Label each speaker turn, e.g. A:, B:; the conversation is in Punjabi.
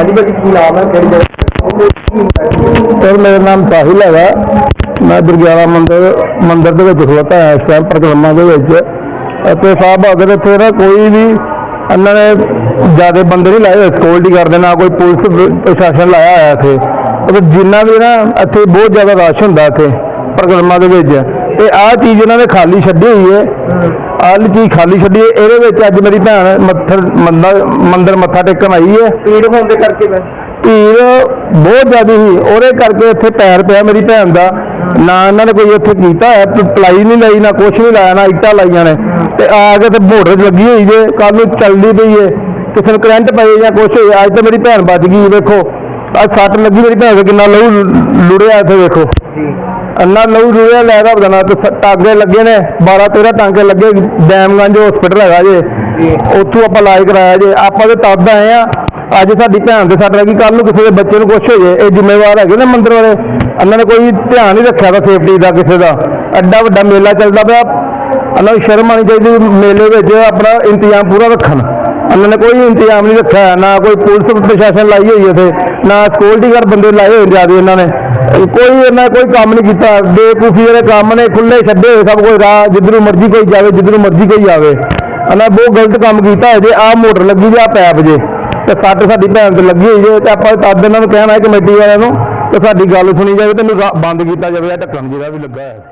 A: ਹਾਂਜੀ ਭਾਜੀ, ਕੀ ਨਾਮ ਹੈ? ਕਿਹੜੀ ਜਗ੍ਹਾ?
B: ਸਰ, ਮੇਰਾ ਨਾਮ ਸਾਹਿਲ ਹੈਗਾ। ਮੈਂ ਦੁਰਗਿਆਲਾ ਮੰਦਿਰ ਮੰਦਿਰ ਦੇ ਵਿੱਚ ਖਲੋਤਾ ਹਾਂ ਇਸ ਟਾਈਮ ਪ੍ਰਕਰਮਾਂ ਦੇ ਵਿੱਚ। ਅਤੇ ਸਾਹਿਬ, ਅਗਰ ਇੱਥੇ ਨਾ ਕੋਈ ਵੀ ਇਹਨਾਂ ਨੇ ਜ਼ਿਆਦਾ ਬੰਦੇ ਨਹੀਂ ਲਾਏ ਹੋਏ ਸਿਕਿਉਰਿਟੀ ਕਰਦੇ ਨਾ ਕੋਈ ਪੁਲਿਸ ਪ੍ਰਸ਼ਾਸਨ ਲਾਇਆ ਹੋਇਆ ਇੱਥੇ। ਅਤੇ ਜਿੰਨਾ ਵੀ ਨਾ ਇੱਥੇ ਬਹੁਤ ਜ਼ਿਆਦਾ ਰਸ਼ ਹੁੰਦਾ ਇੱਥੇ ਪ੍ਰਕਰਮਾਂ ਦੇ ਵਿੱਚ। ਤੇ ਆਹ ਚੀਜ਼ ਇਹਨਾਂ ਨੇ ਖਾਲੀ ਛੱਡੀ ਹੋਈ ਹੈ। ਆਹ ਚੀਜ਼ ਖਾਲੀ ਛੱਡੀ ਹੈ। ਇਹਦੇ ਵਿੱਚ ਅੱਜ ਮੇਰੀ ਭੈਣ ਮੱਥਰ ਮੰਦਰ ਮੱਥਾ ਟੇਕਣ ਆਈ ਹੈ।
A: ਭੀੜ ਹੋਣ ਦੇ ਕਰਕੇ ਮੈਂ।
B: ਭੀੜ ਬਹੁਤ ਜ਼ਿਆਦਾ ਸੀ। ਉਹਦੇ ਕਰਕੇ ਇੱਥੇ ਪੈਰ ਪਿਆ ਮੇਰੀ ਭੈਣ ਦਾ। ਨਾ ਇਹਨਾਂ ਨੇ ਕੋਈ ਇੱਥੇ ਕੀਤਾ ਹੈ। ਪਲਾਈ ਨਹੀਂ ਲਈ ਨਾ ਕੁਛ ਨਹੀਂ ਲਾਇਆ ਨਾ ਇੱਟਾਂ ਲਾਈਆਂ ਨੇ। ਤੇ ਆ ਕੇ ਤੇ ਮੋਟਰ ਲੱਗੀ ਹੋਈ ਜੇ। ਕੱਲ ਨੂੰ ਚੱਲਦੀ ਪਈ ਏ ਕਿਸੇ ਨੂੰ ਕਰੰਟ ਪਏ ਜਾਂ ਕੁਛ ਹੋਇਆ ਅੱਜ ਤਾਂ ਮੇਰੀ ਭੈਣ ਬਚ ਗਈ ਵੇਖੋ। ਅੱਜ ਸੱਟ ਲੱਗੀ ਮੇਰੀ ਭੈਣ ਦੇ ਕਿੰਨਾ ਲਹੂ ਲੁੜਿਆ ਇੱਥੇ ਵੇਖੋ। ਅੰਨਾ ਲਹੂ ਲੁੜਿਆ ਲੈ ਦਾ ਬਦਨਾ ਤੇ ਸ- ਟਾਂਗੇ ਲੱਗੇ ਨੇ 12 13 ਟਾਂਗੇ ਲੱਗੇ, ਡੈਮਗੰਜ ਹਸਪੀਟਲ ਹੈਗਾ ਜੇ। ਉੱਥੋਂ ਆਪਾਂ ਇਲਾਜ ਕਰਾਇਆ ਜੇ। ਆਪਾਂ ਤੇ ਤਦ ਆਏ ਆ, ਅੱਜ ਸਾਡੀ ਭੈਣ ਦੇ ਸੱਟ ਲੱਗੀ ਕੱਲ ਨੂੰ ਕਿਸੇ ਦੇ ਬੱਚੇ ਨੂੰ ਕੁਛ ਹੋ ਜੇ, ਇਹ ਜ਼ਿੰਮੇਵਾਰ ਹੈਗੇ ਨਾ ਮੰਦਰ ਵਾਲੇ। ਇਹਨਾਂ ਨੇ ਕੋਈ ਧਿਆਨ ਨਹੀਂ ਰੱਖਿਆ ਦਾ ਸੇਫਟੀ ਦਾ, ਕਿਸੇ ਦਾ। ਐਡਾ ਵੱਡਾ ਮੇਲਾ ਚੱਲਦਾ ਪਿਆ। ਇਹਨਾਂ ਨੂੰ ਸ਼ਰਮ ਆਣੀ ਚਾਹੀਦੀ ਵੀ ਮੇਲੇ ਵਿੱਚ ਆਪਣਾ ਇੰਤਜ਼ਾਮ ਪੂਰਾ ਰੱਖਣ। ਇਹਨਾਂ ਨੇ ਕੋਈ ਇੰਤਜ਼ਾਮ ਨਹੀਂ ਰੱਖਿਆ, ਨਾ ਕੋਈ ਪੁਲਿਸ ਪ੍ਰਸ਼ਾਸਨ ਲਾਈ ਹੋਈ ਇੱਥੇ, ਨਾ ਸਿਕਿਉਰਿਟੀ ਗਾਰਡ ਬੰਦੇ ਲਾਏ ਹੋਏ ਜਿਆਦੇ ਇਹਨਾਂ ਨੇ। ਕੋਈ ਇਹਨਾਂ ਕੋਈ ਕੰਮ ਨਹੀਂ ਕੀਤਾ। ਬੇਕੂਫੀ ਵਾਲੇ ਕੰਮ ਨੇ ਖੁੱਲੇ ਛੱਡੇ ਹੋਏ, ਸਭ ਕੋਈ ਰਾਹ ਜਿੱਧਰੋਂ ਮਰਜ਼ੀ ਕੋਈ ਜਾਵੇ, ਜਿੱਧਰੋਂ ਮਰਜ਼ੀ ਕੋਈ ਆਵੇ। ਇਹਨਾਂ ਬਹੁਤ ਗਲਤ ਕੰਮ ਕੀਤਾ ਹੈ। ਜੇ ਆਹ ਮੋਟਰ ਲੱਗੀ ਜੇ ਆਹ ਪੈਪ ਜੇ, ਤੇ ਸੱਟ ਸਾਡੀ ਭੈਣ ਤੇ ਲੱਗੀ ਹੋਈ ਜੇ ਤੇ ਆਪਾਂ ਤਦ ਇਹਨਾਂ ਨੂੰ ਕਹਿਣਾ ਹੈ ਕਮੇਟੀ ਵਾਲਿਆਂ ਨੂੰ, ਤੇ ਸਾਡੀ ਗੱਲ ਸੁਣੀ ਜਾਵੇ, ਤੇ ਇਹਨੂੰ ਬੰਦ ਕੀਤਾ ਜਾਵੇ, ਇਹ ਢੱਕਣ ਜਿਹੜਾ ਵੀ ਲੱਗਾ ਹੈ।